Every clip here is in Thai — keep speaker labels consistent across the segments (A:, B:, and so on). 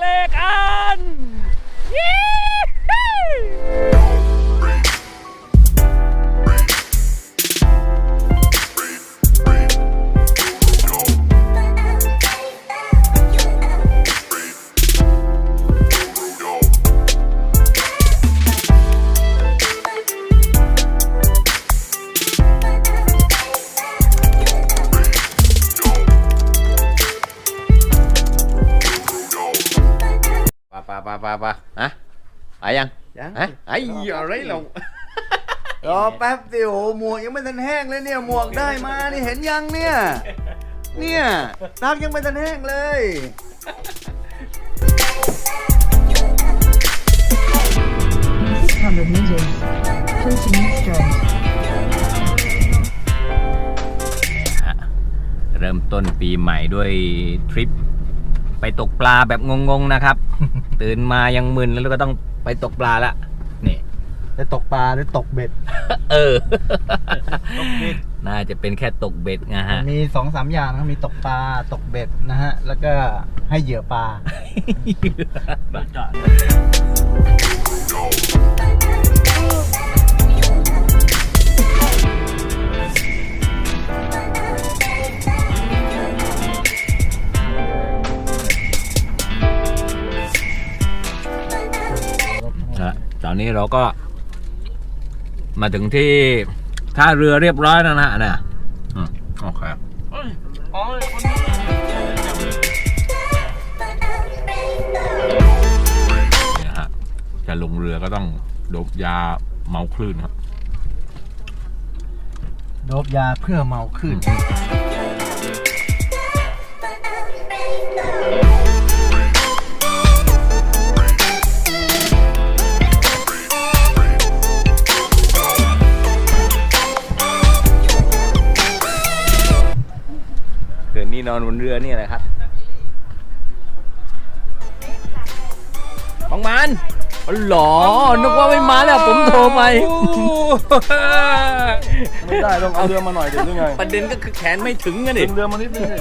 A: เลกัน ปะปะปะปะอะไปยัง
B: ยัง
A: ฮะไอ้อะไรเรา
B: รอแป๊บเดียวหมวกยังไม่ทันแห้งเลยเนี่ยหมวกได้มานี่เห็นยังเนี่ย เนี่ยน้ำยังไม่ทันแห้งเลย
C: 600 meters. Closing straight.
A: เริ่มต้นปีใหม่ด้วยทริป ไปตกปลาแบบงงๆนะครับ ตื่นมายังมึนแล้วก็ต้องไปตกปลาละนี่
B: ได้ตกปลาได้ตกเบ็ด
A: เออ
B: ตกเบ็ด
A: น่าจะเป็นแค่ตกเบ็ดนะฮะ
B: มีสองสามอย่างนะมีตกปลาตกเบ็ดนะฮะ แล้วก็ให้เหยื่อปลา
A: ตอนนี้เราก็ มาถึงที่ท่าเรือเรียบร้อยแล้วนะฮะนะอืมโอเคเนี่ยฮะจะลงเรือก็ต้องโดบยาเมาคลื่นครับ
B: โดบยาเพื่อเมาขึ้น
A: นนี้นอนบนเรือนี่แหละครับ ของมันอ๋อเหรอนึกว่าไม่มาแล้วผมโทรไป
D: ไม่ได้ต้องเอาเรือมาหน่อยเดี๋ยวยังไง
A: ประเด็นก็คือแขนไม่ถึงอะดิ
D: ดึงเรือมานิดนึงดิ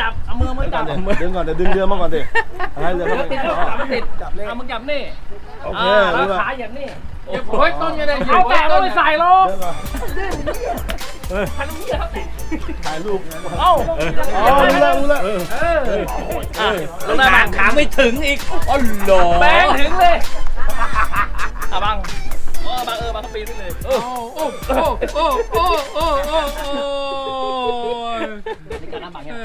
E: จับ เอามือมือจับ
D: ดึงก่อนเดี๋ยวดึงเรือมาก่อนดิให้เรือเข้าไป
E: ติด
D: อ๋อ
E: จับติดเอามึงจับนี่
D: โอเค
E: อ่า
D: เรื
E: แล้ว
D: อ
E: ขาอย่างนี้โอ้ยต้นยังไงเอาแต่ก็ไม่ใส่หรอก
D: เรือก่อน
E: พันเมียครับ
D: ถ่ายรูป
E: เอ้า
D: อ๋อรู้แล้วรู้แล้ว
E: เออ
A: อะแล้วขาขาไม่ถึงอีกอ๋อเหรอ
E: แบงถึงเลยอะบังเออบังเออบังเขาปีนขึ้นเลยโอ้โอ้โอ้โอ้โอ้โอ้โอ้โอ้ในการน้ำบังเนี่ย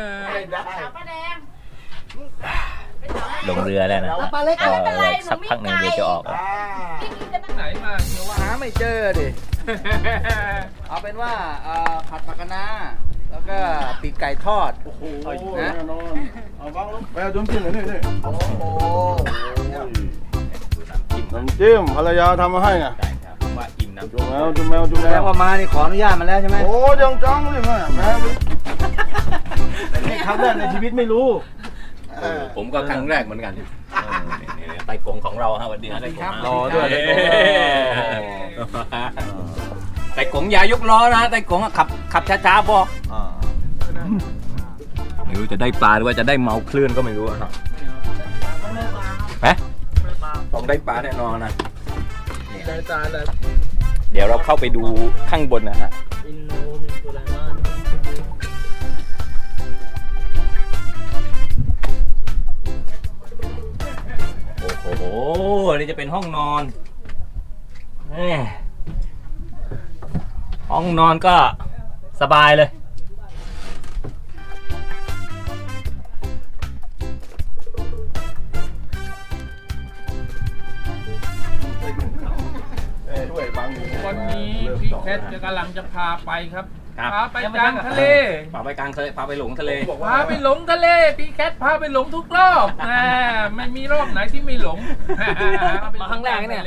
A: ลงเรือแล้วนะ
F: ปลาเล็ก
A: ก็
F: ไม่เป็นไร
A: สักพักหนึ่งเรือจะออก
E: ไหนมาเดี๋ยวว่า
B: หาไม่เจอดิ เอาเป็นว่าเอ่อผัดผักคะน้าแล้วก็ปีกไก่ทอด
D: โอ้โหแน่นอนเอาวางลงไปเอาจุ่มจิ้มหน่อยนี่นี่
B: โอ้โห
D: น้ำจิ้มภรรยาทำมาให้ไง
A: ได้ครับว่าอิ่มน้ำ
D: จุ่มแล้วจุ่มแล้วจุ่ม
B: แส
D: แล้
B: ดง
D: ว
B: ว่ามานี่ขออนุญาตมาแล้วใช่ไหม
D: โอ้ยังจังเลยแม่แม่นี่ครั้งแรกในชีวิตไม่รู้
B: เออ
A: ผมก็ครั้งแรกเหมือนกันเออนี่ๆ ไต่กงของเราฮะวันนี้นะไต่กง
D: รอด้วย
A: ไต่กงอย่ายกล้อนะไต่กงขับขับช้าๆพอ
B: อ่า
A: ไม่รู้จะได้ปลาหรือว่าจะได้เมาคลื่นก็ไม่รู้อะครับไหมต้องได้ปลาแน่นอนนะ
E: ได้จานเลย
A: เดี๋ยวเราเข้าไปดูข้างบนนะฮะ
E: โนมีตัวอะไรบ้าง
A: โอ้โหนี่จะเป็นห้องนอนแหม่ห้องนอนก็สบายเลย
D: ด้วยบางอยู่
E: วันนี้พี่แคทจะกำลังจะพาไปครับ
A: ครับ
E: พาไปกลางทะเล
A: พาไปกลางทะเลพาไปหลงทะเล
E: พาไปหลงทะเลพี่แคทพาไปหลงทุกรอบแหมไม่มีรอบไหนที่ไม่หลง
G: มาครั้งแรกเนี่ย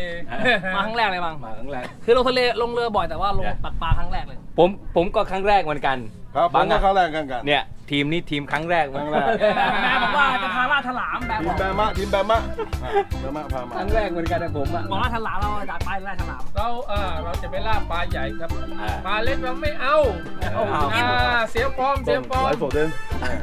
G: มาครั้งแรกเลยบัง
A: มาครั้งแรก
G: คือลงทะเลลงเรือบ่อยแต่ว่าลงตักปลาครั้งแรกเลย
A: ผมผมก็ครั้งแรกเหมือนกัน
D: ครับผม
A: บาง
D: ก็
A: อะ
D: ครั้งแรกกันกัน
A: เนี่ยทีมนี้ทีมครั้งแรก
D: ครั้งแรก
G: แม่บอกว่าจะพาล่าฉลามแบบ
D: ที
G: บ
D: ม
G: อก
D: แบมะทีมแบมะอะแบมะพามา
A: ครั้งแรกเหมือนกันนะผมอะ
G: บอกล่าฉลามเราอยากไปล่าฉลาม
E: เราเออเราจะไปล่าปลาใหญ่ครับ
A: อ่า
E: ปลาเล็กเราไม่เอา
A: เอา
E: อ่าเสียฟอร์มเสียฟอร์
D: ไล
E: ม
D: ฟ์สดเด่น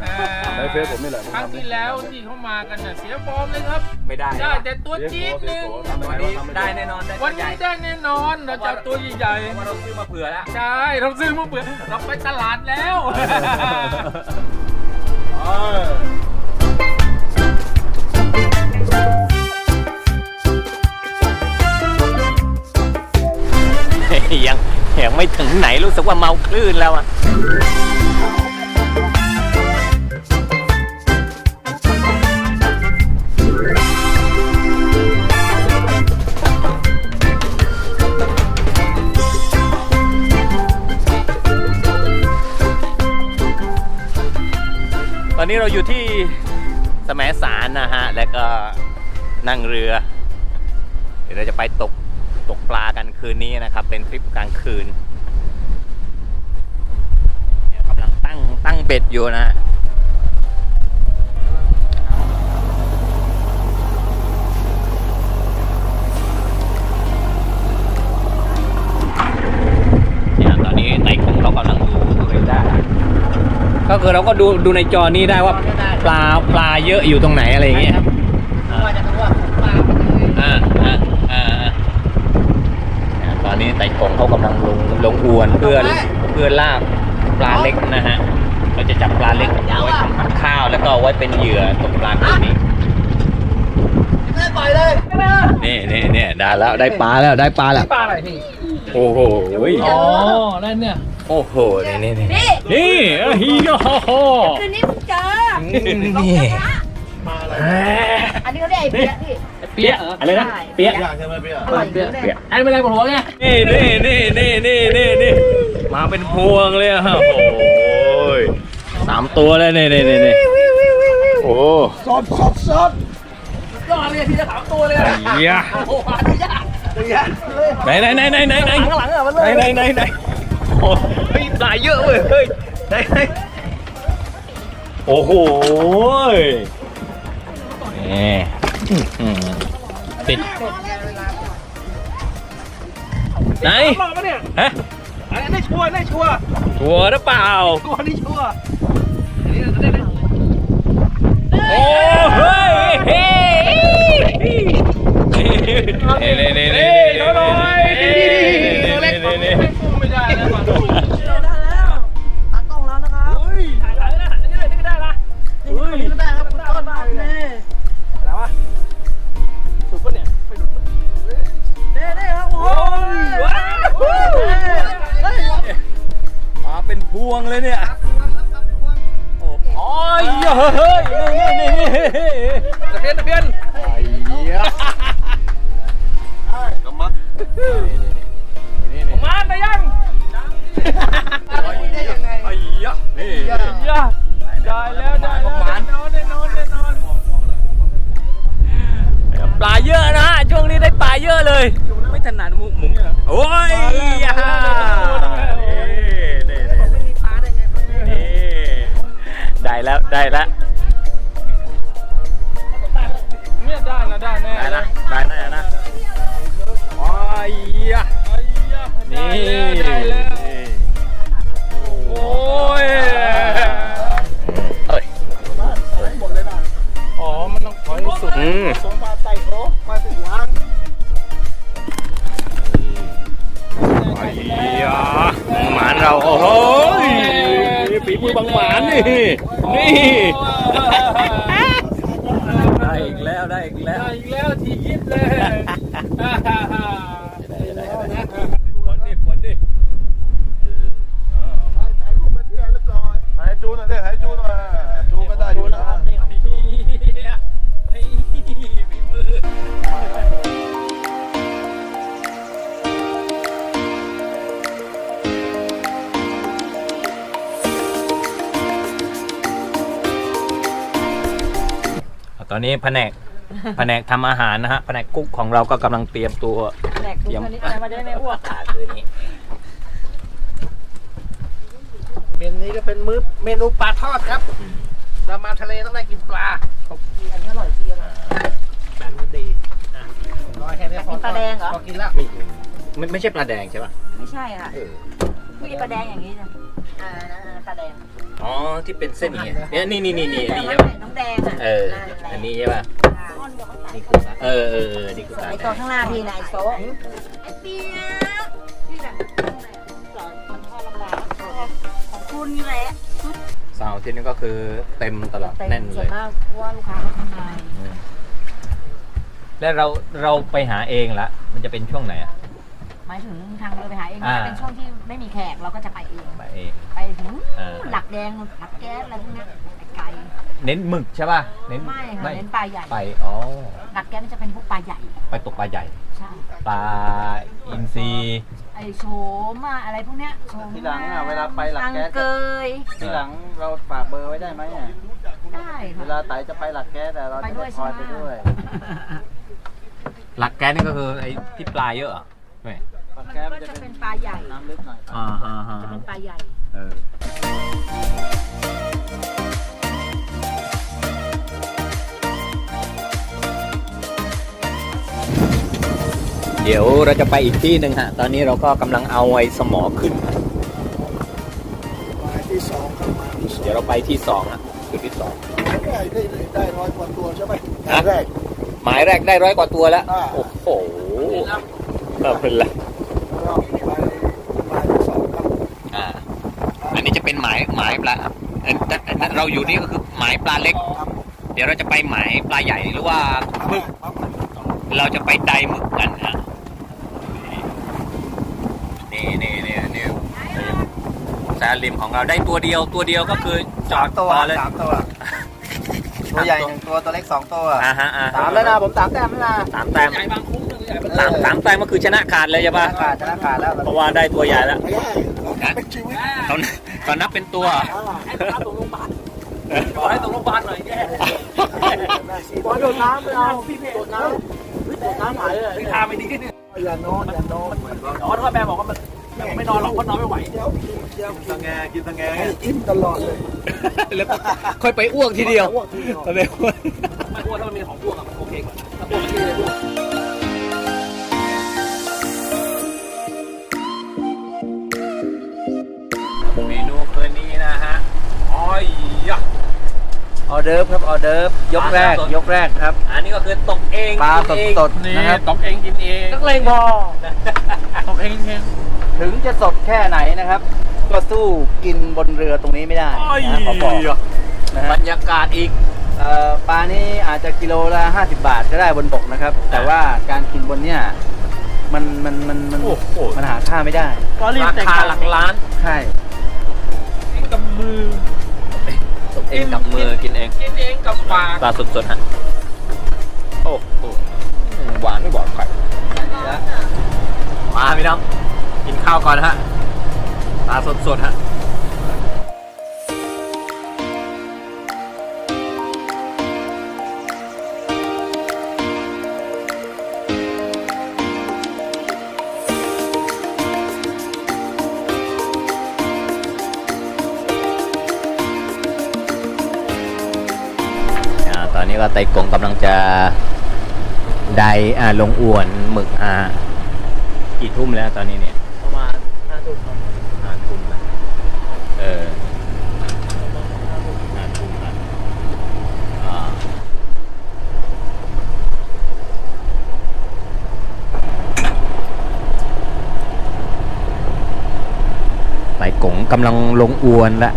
E: อ่า
D: ไลฟ์เฟซผมนี่แหละ
E: ครั้งที่แล้วที่เขามากันน่ะเสียฟอร์มเลยครับ
A: ไม่ได้
E: ได้แต่ตัวจี๊ดหนึ่ง
A: วันนี้ได้แน่นอนได้
E: วันนี้ได้แน่นอนเราจะเอาตัวใหญ่
A: เพราะว่าเราซื้อมาเผื่อแล้ว
E: ๆใช่เราซื้อมาเบื่อเราไปตลาดแล้ว
A: ยังยังไม่ถึงไหนรู้สึกว่าเมาคลื่นแล้วอะ นนี้เราอยู่ที่สมสารนะฮะ แล้วก็นั่งเรือ เดี๋ยวเราจะไปตกตกปลากันคืนนี้นะครับ เป็นทริปกลางคืนกำลังตั้งตั้งเบ็ดอยู่นะ เนี่ยตอนนี้ไต่กงเรากำลังดูเรดาร์ ก็คือเราก็ดูดูในจอนี้ได้ว่าปลาปลาเยอะอยู่ตรงไหนอะไรอย่างเงี้ย
G: ว่าจะรู้ว่าปลาเป็นยังไง
A: อ่าอ่าอ่าอ่าเนี่ยตอนนี้ไต่กงเขากำลังลงลงอวนเพื่อเพื่อลากปลาเล็กนะฮะเราจะจับปลาเล็กไว้ทำกับข้าวแล้วก็เอาไว้เป็นเหยื่อตกปลาคืนนี้
G: ไม่ปล่อยเลย
A: นี่นี่นี่ได้แล้วได้ปลาแล้วได้ปลาแล้ว
G: ปลาอะไรพี่
A: โอ้โห
E: อ๋อนั่นเนี่ย
A: โอ้โหนี่นี่นี่
C: นี่
A: นี่เอ้ยโอ้โห
C: คืนนี้มึงเจอ
A: นี่
C: อันนี้เขาเรียกไอ้เปี๊ยะพี่
G: เปี๊ยะเหรอ
A: อะไรนะเปี๊ยะ
D: อยากใช่ไหมเปีย
C: อร่อย
G: เปี๊ยะ
C: เลย
A: เปี๊ยะ
G: อันนี้เป็นอะไรปวดหัวไง
A: นี่นี่นี่นี่นี่นี่นี่มาเป็นพวงเลยอะโอ้โหสามตัวเลยนี่นี่นี่นี่โอ้
D: สดสดสด
G: ก็เลยทีละสามตัวเลย
A: ไอ้
G: อะ
A: เหี้ย
G: โอ้โหหาดูยาก
A: ไหนไหนไหนไหนไหนไหน
G: ข้างหลังอะมัน
A: ไหนไหนไหนไหน โอ้เฮ้ยปลาเยอะเว้ยเฮ้ยไหนไหนโอ้โหนี่อื้อหือติดไหน
E: รอบปะเนี่ย
A: ฮะ
E: อันนี้ได้ชัวร์ได้ชัวร์
A: ชัวร์หรือเปล่า
E: ตัวนี้ชัวร์
A: โอ้เฮ้ยเฮ้เน่เน่เน่เน่
E: ตัวน้อยตัวเล็ก
A: เน่เน่
E: ไม่กุ้ง ได้
G: นะได้
E: แน่นะ
A: โอ้ยยะไอ้ย่า
E: ได้
A: นี่
E: แล้วได้แล้วโอ้ย
A: เอ้ย
E: อ๋อ มันต้องถอยให้สุด
A: อืม
D: สมมาไต่โต๊ะมาถึงวาง
A: ไอ้ยะหมานเราโอ้โหฝีมือบางหมานนี่นี่ได้ อีกแล้วได้อีกแล้ว
E: ได้อีกแล้วที่ยิบเลย
A: ตอนนี้แผนกแผนกทำอาหารนะฮะแผนกกุ๊กของเราก็กำลังเตรียมตัว
C: แหลกดูคนนี้อะไรมาจะได้ไม่อ้วก
A: ขาคืนนี้
B: เมนูนี้ก็เป็นมื้อเมนูปลาทอดครับเรามาทะเลต้องได้กินปลาอันนี้อร่อยดีอร่อยแบบนี้ดีอะร้อยแค่นี้พอ
C: กินปลาแดงเหรอ
B: พอกินแล้ว
A: ไม่ไม่ใช่ปลาแดงใช่ป่ะ
C: ไม่ใช่ค่ะไม่ใช่ปลาแดงอย่างนี้จ้ะ อ่าปลาแดง
A: อ๋อที่เป็นเส้นอย่างเงี้ยเนี่ยนี่นี่นี่นี่นี่
C: แต่
A: ใช่
C: ว่า
A: ป่ะ
C: น้องแดงอะ
A: เออ อันนี้ใช่ป่ะนี่คือปลาเออเออเออนี่คือปลา
C: ไอ
A: แด
C: ตัว
A: ง
C: ข้างหน้าพี่นายโซ่ไอเปียกพี่แบบสอนคนทอดลำบากของคุณนี่แหละ
A: เสาร์อาที่นี่ก็คือเต็มตลอดแน่น
C: ส่
A: เล
C: วน
A: ย
C: มากเพราะว่าลูกค้าเขาทำงาน
A: อืมแล้วเราเราไปหาเองละมันจะเป็นช่วงไหนอะ
C: ห มายถึงทางเรือไปหาเอง
A: อ่า
C: ถ้าเป็นช่วงที่ไม่มีแขกเราก็จะไปเอง
A: ไปเอง
C: ไปถึง
A: อ่า
C: หลักแดงหลักแก๊สอะไรพวกเนี้ยไปไกล
A: เน้นหมึกใช่ป่ะ เน้น
C: ไม่ค่ะเน้นปลาใหญ่
A: ไปอ๋อ
C: หลักแก๊สมันจะเป็นพวกปลาใหญ่
A: ไปตกปลาใหญ่
C: ใช่
A: ปลาอินทรี
C: ไอโฉมอะอะไรพวกเนี้ยโฉม
B: ทีหลังอะเวลาไปหลักแก๊ส
C: ตังเกย
B: ทีหลังเราฝากเบอร์ไว้ได้ไหมอะ
C: ได้
B: เว
C: ค่ะ
B: ลาไต่จะไปหลักแก๊สแต่เรา
C: ไป
B: จะ
C: ด้วย
B: คอย
C: ใช่
B: ไป
C: ไหม
B: ด้วย
A: หลักแก๊สนี่ก็คือไอ้ที่ปลาเยอะเหรอไม่
B: หลักแก๊ส
C: ก็
B: มันจะ
C: จะ
B: เป็
C: เป็นนปลาใหญ่
B: น้ำลึกหน่อย
A: อ่าฮะฮะ
C: จะเป็นปลาใหญ่
A: เออเดี๋ยวเราจะไปอีกที่หนึ่งฮะ ตอนนี้เราก็กำลังเอาไอ้สมอขึ้น
F: หมายที่สองครับหมายที่สอง
A: เดี๋ยวเราไปที่สองอะจุดที่สอง
F: ได้ได้ได้ร้อยกว่าตัวใช่ไหม
A: ฮะ
F: แรก
A: หมายแรกได้ร้อยกว่าตัวแล้ว
F: อ่า
A: โอ้โหก็เป็นละ
F: เราไปหมายที่สองครับ
A: อ่า อันนี้จะเป็นหมายหมาย ปลาเอ่อแต่แต่เราอยู่นี่ก็คือหมายปลาเล็ก
F: ครับ
A: เดี๋ยวเราจะไปหมายปลาใหญ่หรือว่าหมึก
F: ครับ
A: เราจะไปไดหมึกกันฮะนี่นี่นี่นี่แซลลิมของเราได้ตัวเดียวตัวเดียวก็คือจอด
B: ตัว
A: ต่อเลย
B: สามตัวตัวใหญ่หนึ่งตัวตัวเล็กสองตัว
A: อ่าฮะอ่า
B: สามแล้วนะผมสามแต้มแล้วนะ
A: สามแต้ม
G: ใหญ่บางคุ้มเลยใหญ่
A: สามสามแต้มก็คือชนะขาดเลยใช่
B: ช
A: ปะ
B: นะขาดชนะขาดแล้ว
A: เพราะว่าได้ตัวใหญ่แล้ว
F: ไม่ได้เราเป็นชีวิต
A: เขาเขานับเป็นตัว
G: ให้ตาตกโรงพยาบาลบอกให้ตกโรงพยาบาลหน่อยแย่
B: บอลโดดน้ำไปเอาพี่เพโดดน้ำโดดน้ำหายเลย
G: คือทาไม่ดีเนี่ย
F: อย่านอนอย่านอน
G: อ๋อถ้าแม่บอกว่ามันไม่นอนหรอกเพราะนอนไม่ไหว
F: เดี๋ยวกินเดี๋ยวกิน
B: ตังแงกินตังแง
F: ให้อิ่มตลอดเลย
A: แล้วก็ค่อยไปอ้วกทีเดียว
F: อ้วกทีเดียว
A: ไปอ้วก
G: ไม่อ้วนถ้ามันมีของอ้วกอะโอเคกว่าถ้าอ้วกที่เลยอ้วก
A: ออ
B: เดิร์ฟครับออเดิร์ฟยกแรก
A: ปลาสด
B: ยกแรกครับ
A: อันนี้ก็คือตกเอง
B: ปลาส
A: กิน
B: ด
A: เอง
B: สดๆนะครับ
G: ตกเองกินเอง
B: นักเลงพอ
G: ตกเองเอง
B: ถึงจะสดแค่ไหนนะครับ ก็สู้กินบนเรือตรงนี้ไม่ได้
G: อ้อย
B: นะขอบอกนะ
A: บ
B: ฮะ
A: รรยากาศอีก
B: เอ่อปลานี่อาจจะกิโลละ 50 บาทก็ได้บนบกนะครับ แต่ว่าการกินบนเนี่ยมันมันมันมัน
A: โอ้โห
B: มันหาค่าไม่ได้
A: ราคาหลักล้าน
B: ใช่
G: เองกับมือ
A: ตก เองกับมือกินเอง
G: กินเองกับปาก
A: ปลาสดๆฮะโอ้โหหวานไม่หวานไข่มาพี่น้องกินข้าวก่อนฮะปลาสดๆฮะ ก็ไต่กงกำลังจะไดอ่าลงอวนหมึกอ่ากี่ทุ่มแล้วตอนนี้เนี่ย
B: ประมาณ5ทุ่มครับ
A: ห้าทุ่มแล้วเออห้าทุ่มแล้วอ่าไต่กงกำลังลงอวนแล้วแล้ว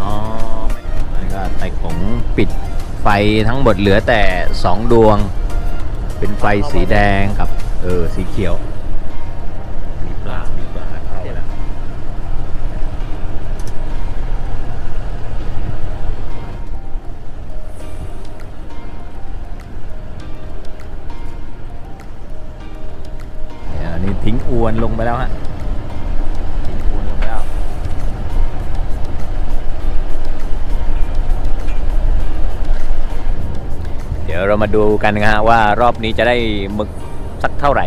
A: อ๋อแล้วก็ไต่ขงปิดไฟทั้งหมดเหลือแต่สองดวง เป็นไฟสีแดงครับ เออ สีเขียว มีปลา มีปลาเข้าแล้นี่ทิ้งอวนลงไปแล้วฮะ ดี๋ยวเรามาดูกันนะฮะว่ารอบนี้จะได้หมึกสักเท่าไหร่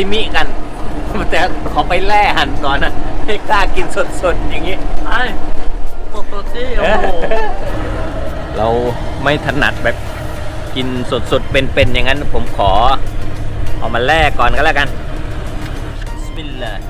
A: ซาซิมิกัน แต่ขอไปแล่หั่นก่อนนะไม่กล้ากินสดๆอย่างนี้
G: ไอ้ปกติโอ้โห
A: เราไม่ถนัดแบบกินสดๆเป็นๆอย่างนั้นผมขอเอามาแล่ก่อนก็แล้วกันบิสมิลลาฮิร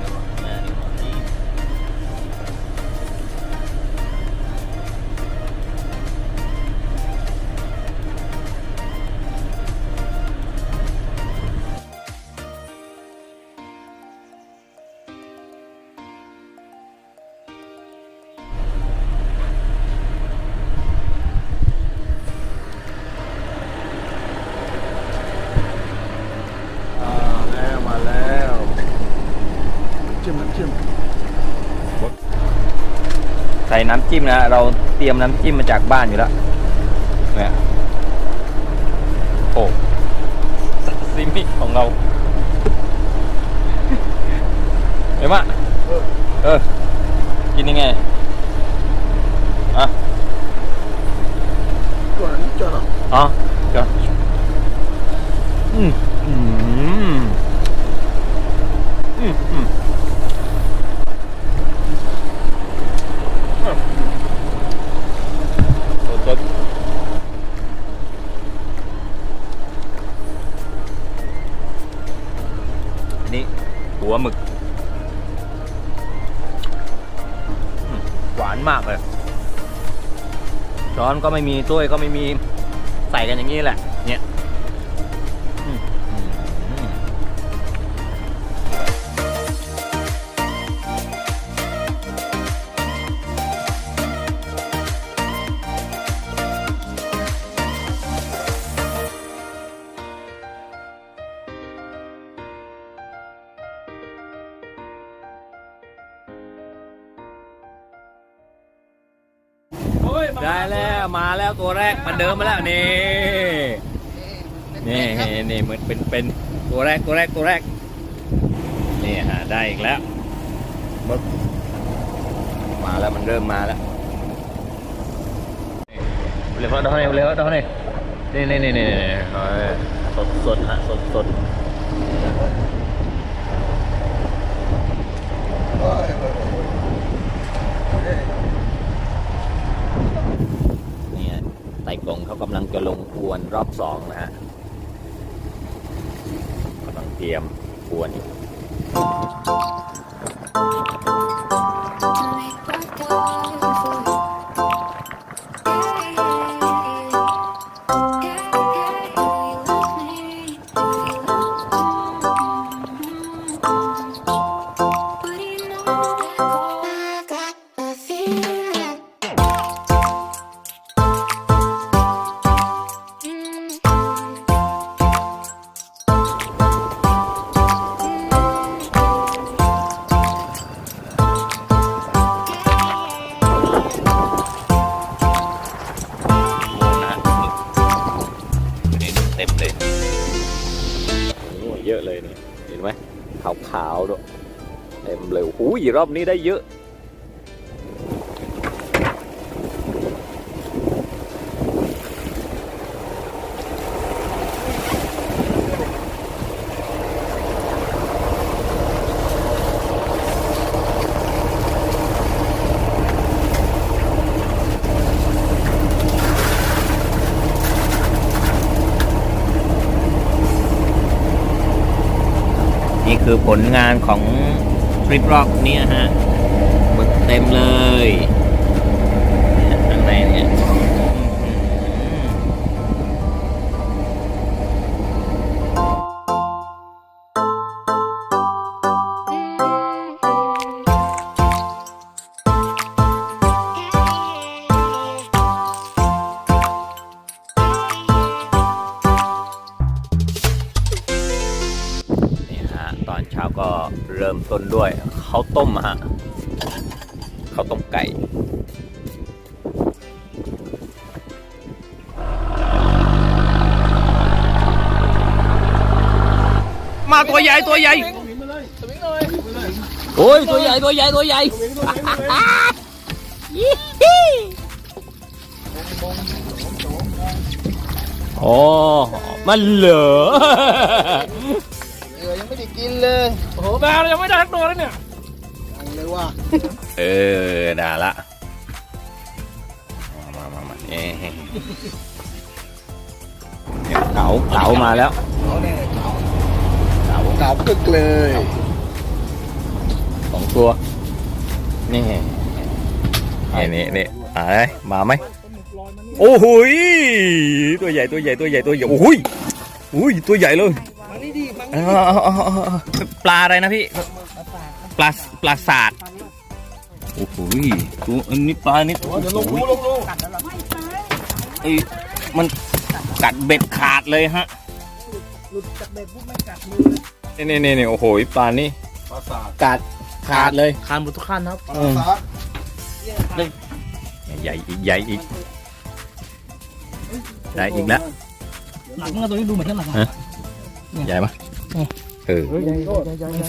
A: เราะห์ น้ำ
D: จิ้ม
A: นะ เราเตรียมน้ำจิ้มมาจากบ้านอยู่แล้วเนี่ยโอ้ซาซิมิของเราเห็นไหมะเออ กินยังไง อะ
D: ก่อนนี้จอด
A: อ๋อเดี๋ยวอืมอืมอืมอืม หัวหมึก หวานมากเลย ช้อนก็ไม่มีถ้วยก็ไม่มี ใส่กันอย่างนี้แหละ เนี่ย มาแล้วตัวแรกมันเดิมมาแล้วนี่นี่นี่นี่เหมือนเป็นเป็นตัวแรกตัวแรกตัวแรกนี่ฮะได้อีกแล้วบึ๊บมาแล้วมันเริ่มมาแล้วเร็วเท่าไหร่เร็วเท่าไหร่นี่นี่นี่นี่สดสดฮะสดสด เนี่ย ไต่กงเขากำลังจะลงอวนรอบสองนะฮะกำลังเตรียมอวนอยู่ ต็มเลยรอบนี้ได้เยอะ นี่คือผลงานของ ริปร็อกเนี่ยฮะบึกเต็มเลยเนี่ย เริ่มต้นด้วยข้าวต้มฮะข้าวต้มไก่มาตัวใหญ่ตัวใหญ่โอ้ยตัวใหญ่ตัวใหญ่ตัวใหญ่โอ้มันเหลือ
E: โอ้โหแบร์ยังไม่ได้ทักตัวเลยเนี่ย
G: ยังเลยว่า
A: เออได้ละมามามาเอ๊ะเนี่ยเก๋าเก๋ามาแล้ว
G: เขาเนี่ยเก่า
A: เก๋า
G: เก่าคึกเลย
A: สองตัว นี่นี่นี่นี่อะไรมาไหมโอ้โหยตัวใหญ่ตัวใหญ่ตัวใหญ่ตัวใหญ่โอ้โหยอุ้ยตัวใหญ่เลย
G: มานี่ดิมา
A: เอาเอาเอาเอาเอาปลาอะไรนะพี่ ปลาปลาสาดโอ้โหตัวอันนี้ปลานี่โอ้โหย
G: ลงลง
A: ไอ้มันกัดเบ็ดขาดเลยฮะ
G: นี่
A: นี่นี่นี่โอ้โหปลานี่
D: ปราสาท
A: กัดขาดเลย
E: คานบุทุกขั้นครับ
D: ปราสาท
A: ใหญ่อีกใหญ่อีกได้อีกแล้ว
E: หลังมันตัวนี้ดูเหมือนกันหลัง
A: ฮะใหญ่ปะ เออ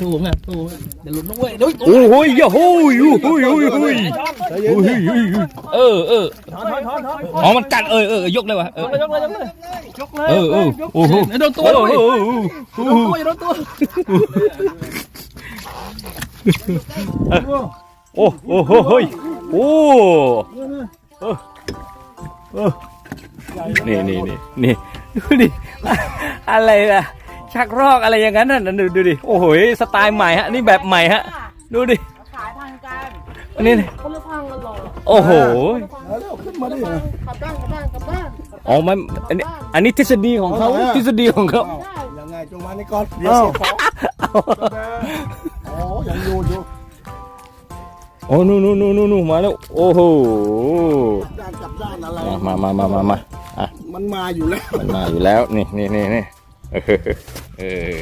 E: สูงอะสูงเดี๋ยวหลุดนะเว้ยเดี๋ยว
A: โอ้โหยโอ้โหยโอ้โหยโอ้โหยโอ้โหยโอ้โหยเออเออ
E: ถอนถอนถอนถอน
A: อ๋อมันกัดเออเออยกเลยวะเออย
E: กเลยยกเลยยกเลย
A: เออเออโอ้โห
E: เดี๋ยวโดนตัว
A: โอ้
E: ด้วย
A: โห
E: โดนตัวอย่าโดนตัว
A: โอ้โหโอ้ยโอ้นี่นี่นี่นี่ดูดิอะไรล่ะ ชักรอกอะไรอย่างนั้นน่ะดูดูดิโอ้โหสไตล์ใหม่ฮะนี่แบบใหม่ฮะ ดูดิ
C: ขายพันกัน
A: อันนี้
C: คนละพันกันหรอ
A: โอ้โห
G: แล้วเร็วขึ้นมาดิ
C: กลับบ้านกลับบ้านกลับบ้าน
A: อ๋อมันอันนี้อันนี้ทฤษฎีของเขาทฤษฎีของเขา
G: ยังไงจงมานี่ก่อนเดี๋ยวเสียของโอ้ยังอยู่อยู่
A: โอ้นู่นนู่นนู่นนู่นมาแล้วโอ้โห
G: ด้านกับด้านอะไร
A: มามามามามามา
G: มันมาอยู่แล้ว
A: มันมาอยู่แล้วนี่นี่นี่นี่ เออเออ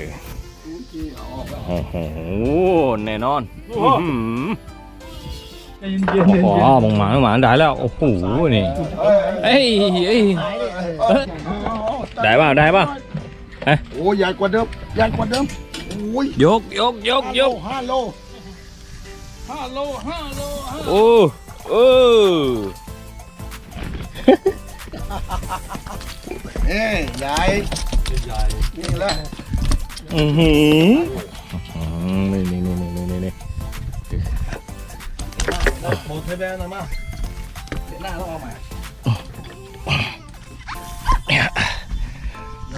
G: เอาออกแล้ว
A: โอ้โหแน่นอนอื้อหือ
E: เย็นเย็นเย็น
A: โอ้โหมองหมาหมาได้แล้ว โอ้โห นี่ เอ้ยเอ้ยเอ้ยได้ป่ะได้ป่ะ
G: โอ้ใหญ่กว่าเดิม ใหญ่กว่าเดิมโอ้ย
A: ยกยกยกยก
G: ห้าโล
E: ห้าโลห้าโลห้า
A: โอ้เออ
G: เอ้ยใหญ่ใหญ่ นี่แหละ
A: อือหืออืมนี่นี่นี่นี่นี่นี่
G: โบเทแบนหน่อยมาเดี๋ยวหน้าต้องเอาใหม่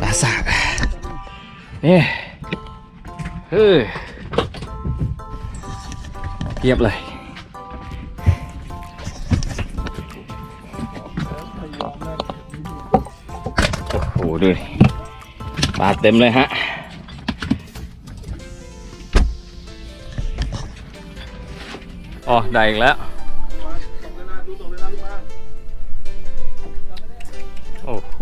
A: ปลาสากนี่เฮ้ยเทียบเลยโอ้โหดูดิ ปลาเต็มเลยฮะอ๋อได้อีกแล้ว โอ้โห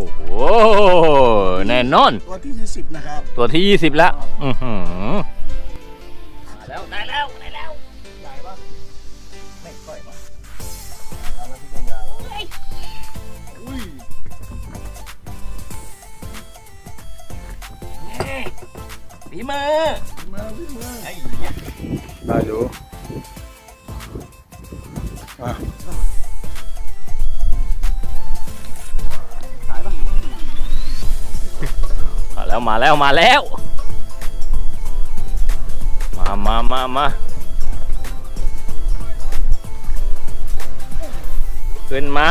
A: แน่นอน
G: ตัวที่ยี่สิบนะครับ
A: ตัวที่ 20 แล้ว อือหือ แล้วมาแล้วมาแล้ว มามามามาขึ้นมา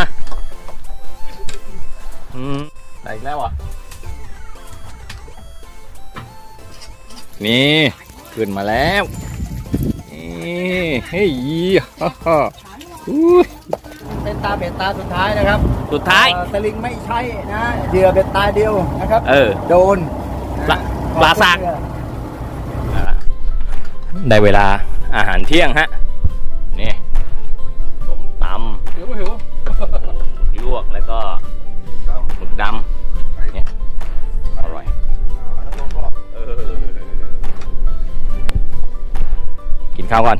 A: อืมได้อีกแล้วอะ นี่ ขึ้นมาแล้ว นี่เฮ้ยฮ่าฮ่าอุ้ย
B: เป็นตาเบ็ดตาสุดท้ายนะครับ
A: สุดท้าย
B: เอ่อสลิงไม่ใช่นะเหยื่อเบ็ดตาเดียวนะครับ
A: เออ
B: โดน
A: ปลาปลาสาก ได้เวลาอาหารเที่ยงฮะ นี่ผมต
E: หิวหิวำ
A: ลวกแล้วก็หมึกดำเนี่ยอร่อยเออกินข้าวก่อน